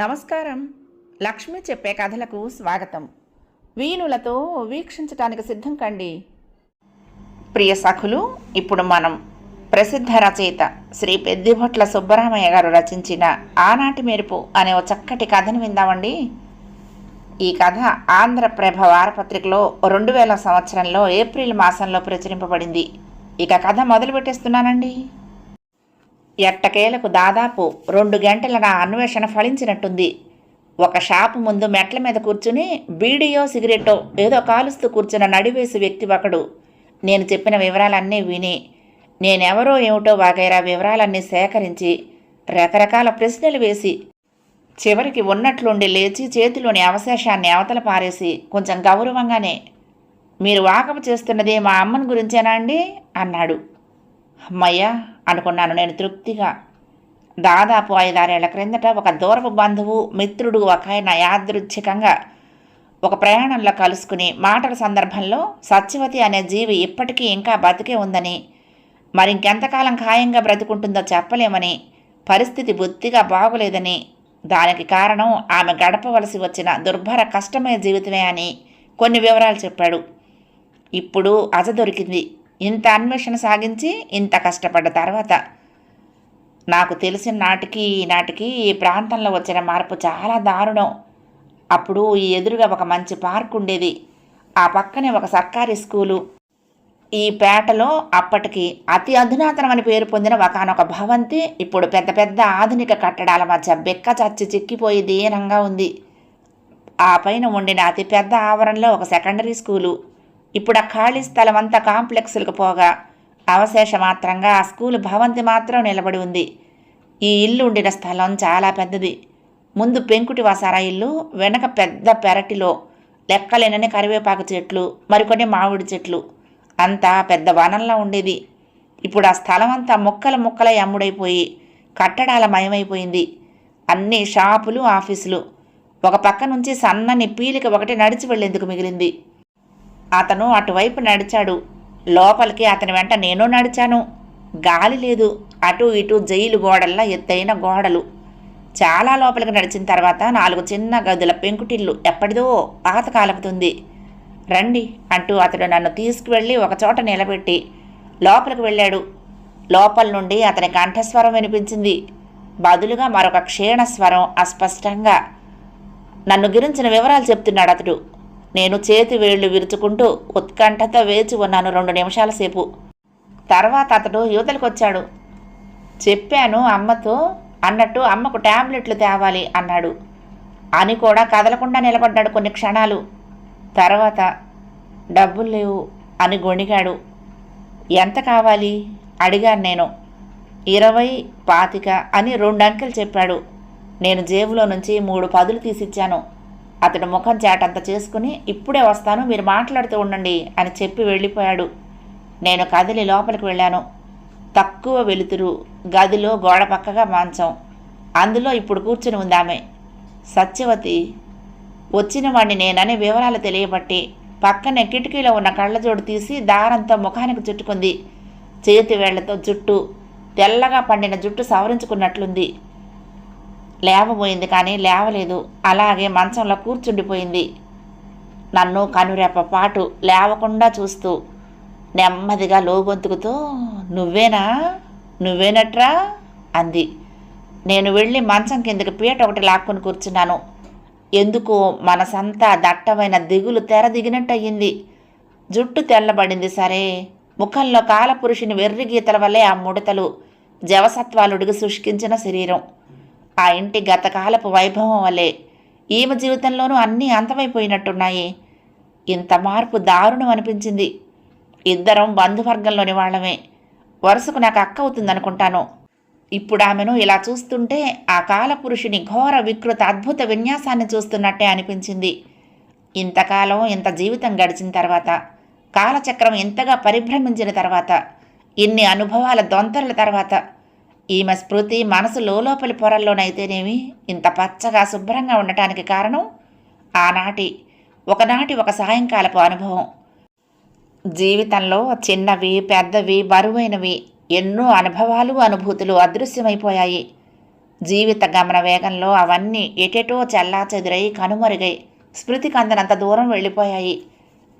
నమస్కారం. లక్ష్మి చెప్పే కథలకు స్వాగతం. వీణులతో వీక్షించటానికి సిద్ధం కండి. ప్రియ సఖులు ఇప్పుడు మనం ప్రసిద్ధ రచయిత శ్రీ పెద్దిభొట్ల సుబ్బరామయ్య గారు రచించిన ఆనాటి మెరుపు అనే ఒక చక్కటి కథను విందామండి. ఈ కథ ఆంధ్రప్రభ వారపత్రికలో రెండు వేల సంవత్సరంలో ఏప్రిల్ మాసంలో ప్రచురింపబడింది. ఇక కథ మొదలు పెట్టేస్తున్నానండి ఎట్టకేలకు దాదాపు రెండు గంటల నా అన్వేషణ ఫలించినట్టుంది. ఒక షాపు ముందు మెట్ల మీద కూర్చుని బీడియో సిగరెట్టో ఏదో కాలుస్తూ కూర్చున్న నడివేసి వ్యక్తి ఒకడు. నేను చెప్పిన వివరాలన్నీ విని నేనెవరో ఏమిటో వగైరా వివరాలన్నీ సేకరించి రకరకాల ప్రశ్నలు వేసి చివరికి ఉన్నట్లుండి లేచి చేతిలోని అవశేషాన్ని అవతల పారేసి కొంచెం గౌరవంగానే మీరు వాకపు చేస్తున్నది మా అమ్మని గురించేనా అండి? అన్నాడు. అమ్మయ్యా అనుకున్నాను. నేను తృప్తిగా దాదాపు ఐదారేళ్ళ క్రిందట ఒక దూరపు బంధువు మిత్రుడు ఒక ఆయన యాదృచ్ఛికంగా ఒక ప్రయాణంలో కలుసుకుని మాటల సందర్భంలో సత్యవతి అనే జీవి ఇప్పటికీ ఇంకా బతికే ఉందని మరింకెంతకాలం ఖాయంగా బ్రతుకుంటుందో చెప్పలేమని పరిస్థితి బొత్తిగా బాగులేదని దానికి కారణం ఆమె గడపవలసి వచ్చిన దుర్భర కష్టమైన జీవితమే అని కొన్ని వివరాలు చెప్పాడు. ఇప్పుడు అజ దొరికింది. ఇంత అన్వేషణ సాగించి ఇంత కష్టపడ్డ తర్వాత నాకు తెలిసిన నాటికి నాటికి ఈ ప్రాంతంలో వచ్చిన మార్పు చాలా దారుణం. అప్పుడు ఈ ఎదురుగా ఒక మంచి పార్క్ ఉండేది. ఆ పక్కనే ఒక సర్కారీ స్కూలు. ఈ పేటలో అప్పటికి అతి అధునాతనమని పేరు పొందిన ఒకనొక భవంతి ఇప్పుడు పెద్ద పెద్ద ఆధునిక కట్టడాల మధ్య బెక్క చచ్చి చిక్కిపోయి దీనంగా ఉంది. ఆ పైన ఉండిన అతి పెద్ద ఆవరణలో ఒక సెకండరీ స్కూలు. ఇప్పుడు ఆ ఖాళీ స్థలం అంతా కాంప్లెక్స్లకు పోగా. అవశేష మాత్రంగా ఆ స్కూల్ భవంతి మాత్రం నిలబడి ఉంది. ఈ ఇల్లు ఉండిన స్థలం చాలా పెద్దది. ముందు పెంకుటి వసారా ఇల్లు వెనక పెద్ద పెరటిలో లెక్కలేనని కరివేపాకు చెట్లు మరికొన్ని మామిడి చెట్లు. అంతా పెద్ద వనంలా ఉండేది. ఇప్పుడు ఆ స్థలం అంతా ముక్కల ముక్కలై అమ్ముడైపోయి కట్టడాల మయమైపోయింది. అన్ని షాపులు ఆఫీసులు. ఒక పక్క నుంచి సన్నని పీలిక ఒకటి నడిచి వెళ్ళేందుకు మిగిలింది. అతను అటువైపు నడిచాడు. లోపలికి అతని వెంట నేను నడిచాను. గాలి లేదు. అటు ఇటు జైలు గోడల్లా ఎత్తైన గోడలు. చాలా లోపలికి నడిచిన తర్వాత నాలుగు చిన్న గదుల పెంకుటిల్లు ఎప్పటిదో పాత కాలపుతుంది రండి అంటూ అతడు నన్ను తీసుకువెళ్ళి ఒకచోట నిలబెట్టి లోపలికి వెళ్ళాడు. లోపల నుండి అతని కంఠస్వరం వినిపించింది. బదులుగా మరొక క్షీణస్వరం అస్పష్టంగా నన్ను గురించిన వివరాలు చెప్తున్నాడు అతడు. నేను చేతి వేళ్ళు విరుచుకుంటూ ఉత్కంఠతో వేచి ఉన్నాను రెండు నిమిషాల సేపు. తర్వాత అతడు యువతలకొచ్చాడు. చెప్పాను అమ్మతో అన్నట్టు అమ్మకు ట్యాబ్లెట్లు తేవాలి అన్నాడు. అని కూడా కదలకుండా నిలబడ్డాడు కొన్ని క్షణాలు. తర్వాత డబ్బులు లేవు అని గొణిగాడు. ఎంత కావాలి? అడిగాను నేను. ఇరవై పాతిక అని రెండు అంకెలు చెప్పాడు. నేను జేబులో నుంచి మూడు పదులు తీసిచ్చాను. అతడు ముఖం చాటంత చేసుకుని ఇప్పుడే వస్తాను మీరు మాట్లాడుతూ ఉండండి అని చెప్పి వెళ్ళిపోయాడు. నేను కదిలి లోపలికి వెళ్ళాను. తక్కువ వెలుతురు గదిలో గోడ పక్కగా మాంచం అందులో ఇప్పుడు కూర్చుని ఉందామె. సత్యవతి వచ్చిన వాడిని నేనని వివరాలు తెలియబట్టి పక్కనే కిటికీలో ఉన్న కళ్ళజోడు తీసి దారంతో ముఖానికి చుట్టుకుంది. చేతి వేళ్ళతో జుట్టు తెల్లగా పండిన జుట్టు సవరించుకున్నట్లుంది. లేవబోయింది కానీ లేవలేదు. అలాగే మంచంలో కూర్చుండిపోయింది. నన్ను కనురెప్ప పాటు లేవకుండా చూస్తూ నెమ్మదిగా లోగొంతుకుతూ నువ్వేనా? నువ్వేనట్రా? అంది. నేను వెళ్ళి మంచం కిందకి పీట ఒకటి లాక్కొని కూర్చున్నాను. ఎందుకో మనసంతా దట్టమైన దిగులు తెర దిగినట్టు జుట్టు తెల్లబడింది. సరే ముఖంలో కాలపురుషుని వెర్రి గీతల వల్లే ఆ ముడతలు జవసత్వాలుడికి శుష్కించిన శరీరం. ఆ ఇంటి గతకాలపు వైభవం వలె ఈమె జీవితంలోనూ అన్నీ అంతమైపోయినట్టున్నాయి. ఇంత మార్పు దారుణం అనిపించింది. ఇద్దరం బంధువర్గంలోని వాళ్ళమే. వరుసకు నాకు అక్క అవుతుందనుకుంటాను. ఇప్పుడు ఆమెను ఇలా చూస్తుంటే ఆ కాలపురుషుని ఘోర వికృత అద్భుత విన్యాసాన్ని చూస్తున్నట్టే అనిపించింది. ఇంతకాలం ఇంత జీవితం గడిచిన తర్వాత కాలచక్రం ఇంతగా పరిభ్రమించిన తర్వాత ఇన్ని అనుభవాల దొంతరల తర్వాత ఈమె స్మృతి మనసు లోపలి పొరల్లోనైతేనేమి ఇంత పచ్చగా శుభ్రంగా ఉండటానికి కారణం ఆనాటి ఒకనాటి ఒక సాయంకాలపు అనుభవం. జీవితంలో చిన్నవి పెద్దవి బరువైనవి ఎన్నో అనుభవాలు అనుభూతులు అదృశ్యమైపోయాయి. జీవిత గమన వేగంలో అవన్నీ ఎటెటో చల్లా చెదురై కనుమరుగై స్మృతికి అందనంత దూరం వెళ్ళిపోయాయి.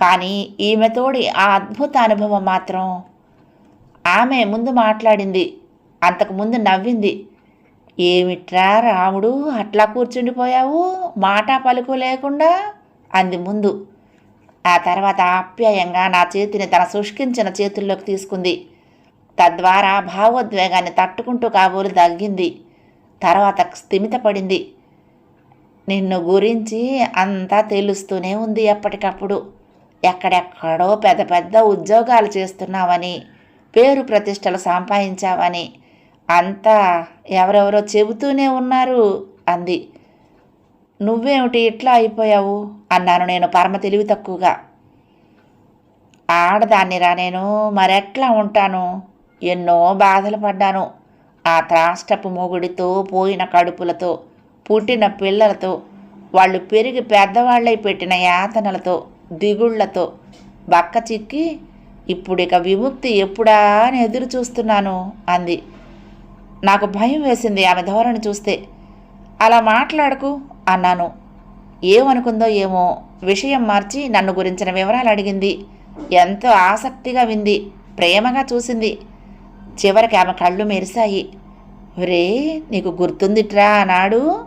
కానీ ఈమెతోడి ఆ అద్భుత అనుభవం మాత్రం ఆమె ముందు మాట్లాడింది అంతకు ముందు నవ్వింది. ఏమిట్రా రాముడు అట్లా కూర్చుండిపోయావు? మాట పలుకు లేకుండా? అంది ముందు. ఆ తర్వాత ఆప్యాయంగా నా చేతిని తన శుష్కించిన చేతుల్లోకి తీసుకుంది. తద్వారా భావోద్వేగాన్ని తట్టుకుంటూ కాబోలు తగ్గింది. తర్వాత స్థిమితపడింది. నిన్ను గురించి అంతా తెలుస్తూనే ఉంది ఎప్పటికప్పుడు. ఎక్కడెక్కడో పెద్ద పెద్ద ఉద్యోగాలు చేస్తున్నావని పేరు ప్రతిష్టలు సంపాదించావని అంతా ఎవరెవరో చెబుతూనే ఉన్నారు అంది. నువ్వేమిటి ఇట్లా అయిపోయావు? అన్నాను నేను పరమ తెలివి తక్కువగా. ఆడదాన్నిరా నేను మరెట్లా ఉంటాను? ఎన్నో బాధలు పడ్డాను. ఆ త్రాష్టపు మొగుడితో పోయిన కడుపులతో పుట్టిన పిల్లలతో వాళ్ళు పెరిగి పెద్దవాళ్ళై పెట్టిన యాతనలతో దిగుళ్ళతో బక్క చిక్కి ఇప్పుడిక విముక్తి ఎప్పుడా అని ఎదురు చూస్తున్నాను అంది. నాకు భయం వేసింది ఆమె ధోరణి చూస్తే. అలా మాట్లాడకు అన్నాను. ఏమనుకుందో ఏమో విషయం మార్చి నన్ను గురించిన వివరాలు అడిగింది. ఎంతో ఆసక్తిగా వింది ప్రేమగా చూసింది. చివరికి ఆమె కళ్ళు మెరిశాయి. రే నీకు గుర్తుందిట్రా అన్నాడు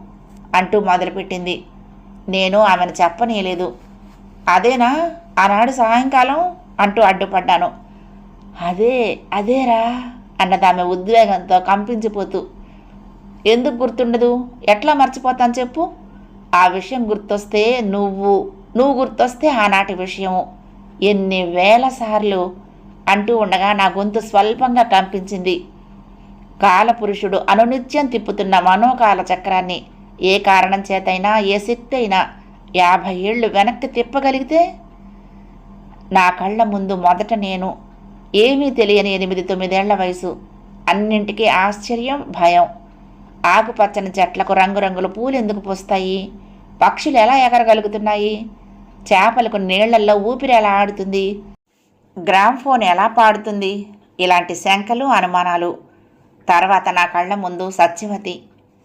అంటూ మొదలుపెట్టింది. నేను ఆమెను చెప్పనీయలేదు. అదేనా? ఆనాడు సాయంకాలం? అంటూ అడ్డుపడ్డాను. అదే అదేరా అన్నదామె ఉద్వేగంతో కంపించిపోతూ ఎందుకు గుర్తుండదు? ఎట్లా మర్చిపోతాను చెప్పు. ఆ విషయం గుర్తొస్తే నువ్వు నువ్వు గుర్తొస్తే ఆనాటి విషయము. ఎన్ని వేల సార్లు అంటూ ఉండగా నా గొంతు స్వల్పంగా కంపించింది. కాలపురుషుడు అనునిత్యం తిప్పుతున్న మనోకాల చక్రాన్ని ఏ కారణం చేతైనా ఏ శక్తి అయినా యాభై ఏళ్ళు వెనక్కి తిప్పగలిగితే నా కళ్ళ ముందు మొదట నేను ఏమీ తెలియని ఎనిమిది తొమ్మిదేళ్ళ వయసు. అన్నింటికీ ఆశ్చర్యం భయం. ఆకుపచ్చని చెట్లకు రంగురంగుల పూలు ఎందుకు పూస్తాయి? పక్షులు ఎలా ఎగరగలుగుతున్నాయి? చేపలకు నీళ్ళల్లో ఊపిరి ఎలా ఆడుతుంది? గ్రామ్ఫోన్ ఎలా పాడుతుంది? ఇలాంటి శంకలు అనుమానాలు. తర్వాత నా కళ్ళ ముందు సత్యవతి.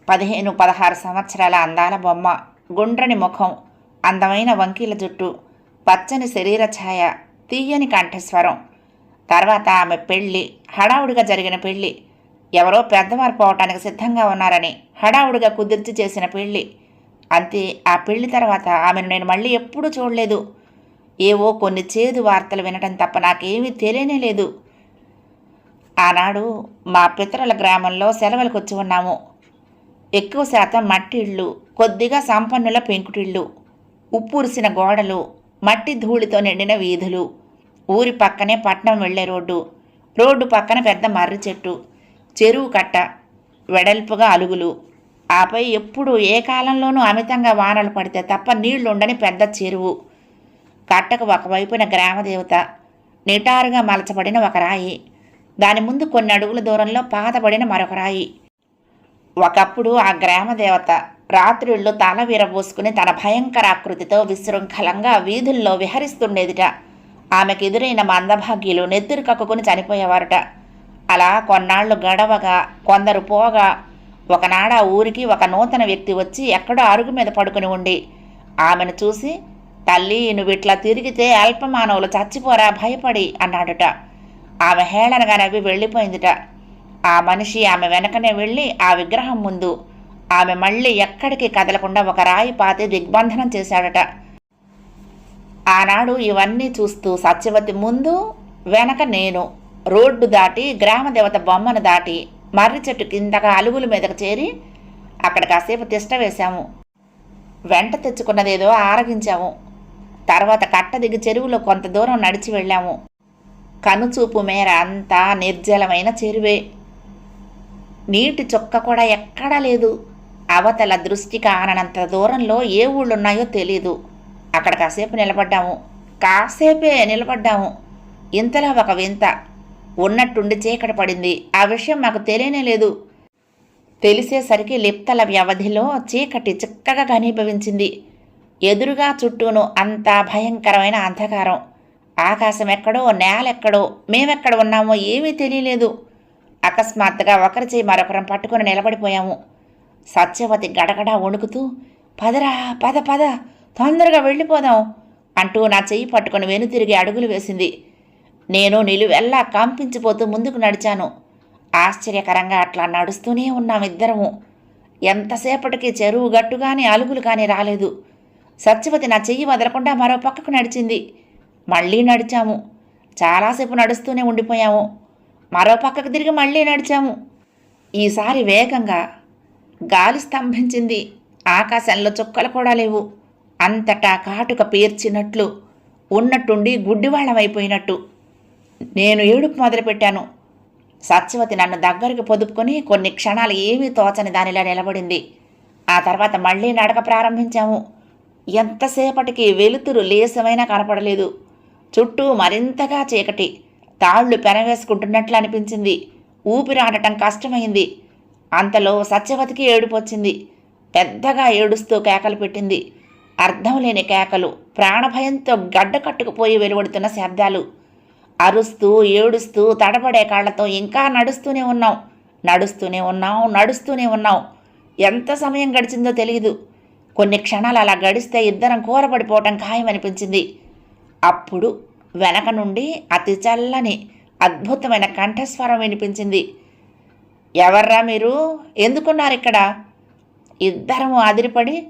పదిహేను పదహారు సంవత్సరాల అందాల బొమ్మ. గుండ్రని ముఖం. అందమైన వంకీల జుట్టు. పచ్చని శరీర ఛాయ. తీయని కంఠస్వరం. తర్వాత ఆమె పెళ్ళి హడావుడిగా జరిగిన పెళ్ళి. ఎవరో పెద్దవారు పోవటానికి సిద్ధంగా ఉన్నారని హడావుడిగా కుదిర్చి చేసిన పెళ్ళి. అంతే ఆ పెళ్ళి తర్వాత ఆమెను నేను మళ్ళీ ఎప్పుడూ చూడలేదు. ఏవో కొన్ని చేదు వార్తలు వినటం తప్ప నాకేమీ తెలియనే లేదు. ఆనాడు మా పితరుల గ్రామంలో సెలవులకు వచ్చి ఉన్నాము. ఎక్కువ శాతం మట్టి ఇళ్ళు కొద్దిగా సంపన్నుల పెంకుటిళ్ళు ఉప్పురిసిన గోడలు మట్టి ధూళితో నిండిన వీధులు ఊరి పక్కనే పట్నం వెళ్ళే రోడ్డు. రోడ్డు పక్కన పెద్ద మర్రి చెట్టు. చెరువు కట్ట. వెడల్పుగా అలుగులు. ఆపై ఎప్పుడు ఏ కాలంలోనూ అమితంగా వానలు పడితే తప్ప నీళ్ళుండని పెద్ద చెరువు. కట్టకు ఒకవైపున గ్రామదేవత నిటారుగా మలచబడిన ఒక రాయి. దాని ముందు కొన్ని అడుగుల దూరంలో పాతబడిన మరొక రాయి. ఒకప్పుడు ఆ గ్రామదేవత రాత్రిళ్ళు తల విరబోసుకుని తన భయంకర ఆకృతితో విశృంఖలంగా వీధుల్లో విహరిస్తుండేదిట. ఆమెకు ఎదురైన మందభాగ్యులు నెత్తురు కక్కుకుని చనిపోయేవారట. అలా కొన్నాళ్ళు గడవగా కొందరు పోగా ఒకనాడ ఊరికి ఒక నూతన వ్యక్తి వచ్చి ఎక్కడో అరుగు మీద పడుకుని ఉండి ఆమెను చూసి తల్లి నువ్వు ఇట్లా తిరిగితే అల్పమానవులు చచ్చిపోరా భయపడి అన్నాడుట. ఆమె హేళనగా నవ్వి వెళ్ళిపోయిందిట. ఆ మనిషి ఆమె వెనకనే వెళ్ళి ఆ విగ్రహం ముందు ఆమె మళ్ళీ ఎక్కడికి కదలకుండా ఒక రాయి పాతి దిగ్బంధనం చేశాడట. ఆనాడు ఇవన్నీ చూస్తూ సత్యవతి ముందు వెనక నేను రోడ్డు దాటి గ్రామదేవత బొమ్మను దాటి మర్రి చెట్టు కిందగా అలుగుల మీదకు చేరి అక్కడ కాసేపు తిష్ట వేశాము. వెంట తెచ్చుకున్నదేదో ఆరగించాము. తర్వాత కట్ట దిగి చెరువులో కొంత దూరం నడిచి వెళ్ళాము. కనుచూపు మేర అంతా నిర్జలమైన చెరువే. నీటి చుక్క కూడా ఎక్కడా లేదు. అవతల దృష్టి కారణంత దూరంలో ఏ ఊళ్ళున్నాయో తెలీదు. అక్కడ కాసేపు నిలబడ్డాము. కాసేపే నిలబడ్డాము. ఇంతలా ఒక వింత ఉన్నట్టుండి చీకటి పడింది. ఆ విషయం మాకు తెలియనే లేదు. తెలిసేసరికి లిప్తల వ్యవధిలో చీకటి చిక్కగా ఘనీభవించింది. ఎదురుగా చుట్టూను అంతా భయంకరమైన అంధకారం. ఆకాశం ఎక్కడో నేలెక్కడో మేమెక్కడ ఉన్నామో ఏమీ తెలియలేదు. అకస్మాత్తుగా ఒకరి చేయి మరొకరం పట్టుకుని నిలబడిపోయాము. సత్యవతి గడగడ వణుకుతూ పదరా పద పద తొందరగా వెళ్ళిపోదాం అంటూ నా చెయ్యి పట్టుకొని వెనుతిరిగి అడుగులు వేసింది. నేను నిలువెల్లా కంపించిపోతూ ముందుకు నడిచాను. ఆశ్చర్యకరంగా అట్లా నడుస్తూనే ఉన్నాం ఇద్దరము. ఎంతసేపటికి చెరువు గట్టు కానీ అలుగులు కానీ రాలేదు. సత్యవతి నా చెయ్యి వదలకుండా మరో పక్కకు నడిచింది. మళ్ళీ నడిచాము. చాలాసేపు నడుస్తూనే ఉండిపోయాము. మరో పక్కకు తిరిగి మళ్ళీ నడిచాము. ఈసారి వేగంగా గాలి స్తంభించింది. ఆకాశంలో చుక్కలు కూడా లేవు. అంతటా కాటుక పేర్చినట్లు ఉన్నట్టుండి గుడ్డివాళ్ళమైపోయినట్టు. నేను ఏడుపు మొదలుపెట్టాను. సత్యవతి నన్ను దగ్గరికి పొదుపుకొని కొన్ని క్షణాలు ఏమీ తోచని దానిలా నిలబడింది. ఆ తర్వాత మళ్ళీ నడక ప్రారంభించాము. ఎంతసేపటికి వెలుతురు లేసమైనా కనపడలేదు. చుట్టూ మరింతగా చీకటి. తాళ్ళు పెనవేసుకుంటున్నట్లు అనిపించింది. ఊపిరాడటం కష్టమైంది. అంతలో సత్యవతికి ఏడుపు వచ్చింది పెద్దగా ఏడుస్తూ కేకలు పెట్టింది. అర్థం లేని కేకలు ప్రాణభయంతో గడ్డ కట్టుకుపోయి వెలువడుతున్న శబ్దాలు. అరుస్తూ ఏడుస్తూ తడబడే కాళ్ళతో ఇంకా నడుస్తూనే ఉన్నాం. నడుస్తూనే ఉన్నాం నడుస్తూనే ఉన్నాం. ఎంత సమయం గడిచిందో తెలియదు కొన్ని క్షణాలు అలా గడిస్తే ఇద్దరం కూరబడిపోవటం ఖాయమనిపించింది. అప్పుడు వెనక నుండి అతి చల్లని అద్భుతమైన కంఠస్వరం వినిపించింది. ఎవర్రా మీరు? ఎందుకున్నారు ఇక్కడ? ఇద్దరము అదిరిపడి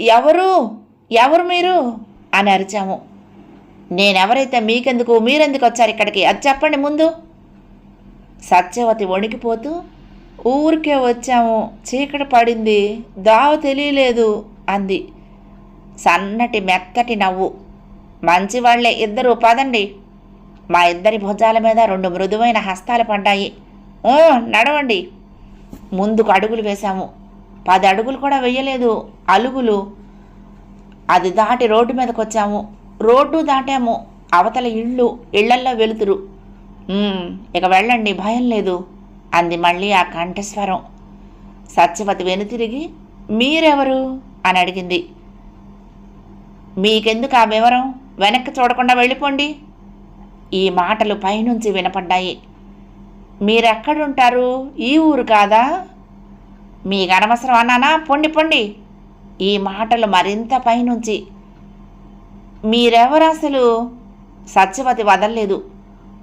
ఎవరు? ఎవరు మీరు? అని అరిచాము. నేనెవరైతే మీకెందుకు మీరెందుకు వచ్చారు ఇక్కడికి? అది చెప్పండి ముందు. సత్యవతి వణికిపోతూ ఊరికే వచ్చాము. చీకటి పడింది. దావ తెలియలేదు అంది. సన్నటి మెత్తటి నవ్వు. మంచివాళ్ళే ఇద్దరు పదండి. మా ఇద్దరి భుజాల మీద రెండు మృదువైన హస్తాలు పడ్డాయి. ఓ నడవండి. ముందుకు అడుగులు వేశాము. పది అడుగులు కూడా వెయ్యలేదు. అలుగులు. అది దాటి రోడ్డు మీదకి వచ్చాము. రోడ్డు దాటాము. అవతల ఇళ్ళు ఇళ్ళల్లో వెలుతురు. ఇక వెళ్ళండి భయం లేదు అంది మళ్ళీ ఆ కంఠస్వరం. సత్యవతి వెనుతిరిగి మీరెవరు? అని అడిగింది. మీకెందుకు ఆ వివరం? వెనక్కి చూడకుండా వెళ్ళిపోండి. ఈ మాటలు పైనుంచి వినపడ్డాయి. మీరెక్కడుంటారు? ఈ ఊరు కాదా? మీకు అనవసరం అన్నానా పొండి పొండి. ఈ మాటలు మరింత పైనుంచి. మీరెవరు అసలు? సత్యవతి వదల్లేదు.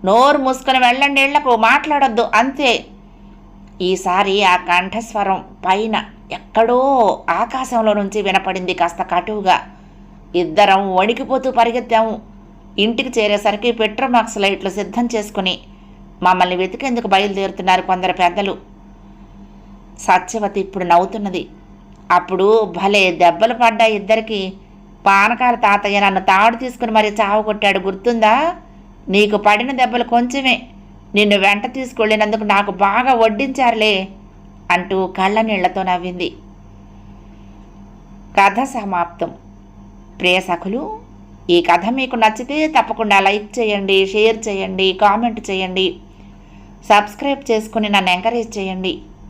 నోరు మూసుకొని వెళ్ళండి ఇళ్ళకు మాట్లాడొద్దు అంతే. ఈసారి ఆ కంఠస్వరం పైన ఎక్కడో ఆకాశంలో నుంచి వినపడింది కాస్త కటువుగా. ఇద్దరం వణికిపోతూ పరిగెత్తాము. ఇంటికి చేరేసరికి పెట్రోమాక్స్ లైట్లు సిద్ధం చేసుకుని మమ్మల్ని వెతికేందుకు బయలుదేరుతున్నారు కొందరు పెద్దలు. సత్యవతి ఇప్పుడు నవ్వుతున్నది. అప్పుడు భలే దెబ్బలు పడ్డ ఇద్దరికి. పానకాల తాతయ్య నన్ను తాడు తీసుకుని మరి చావు కొట్టాడు గుర్తుందా? నీకు పడిన దెబ్బలు కొంచెమే. నిన్ను వెంట తీసుకెళ్ళినందుకు నాకు బాగా వడ్డించారులే అంటూ కళ్ళ నీళ్ళతో నవ్వింది. కథ సమాప్తం. ప్రియ సఖులు ఈ కథ మీకు నచ్చితే తప్పకుండా లైక్ చేయండి షేర్ చేయండి కామెంట్ చేయండి. సబ్స్క్రైబ్ చేసుకుని నన్ను ఎంకరేజ్ చేయండి.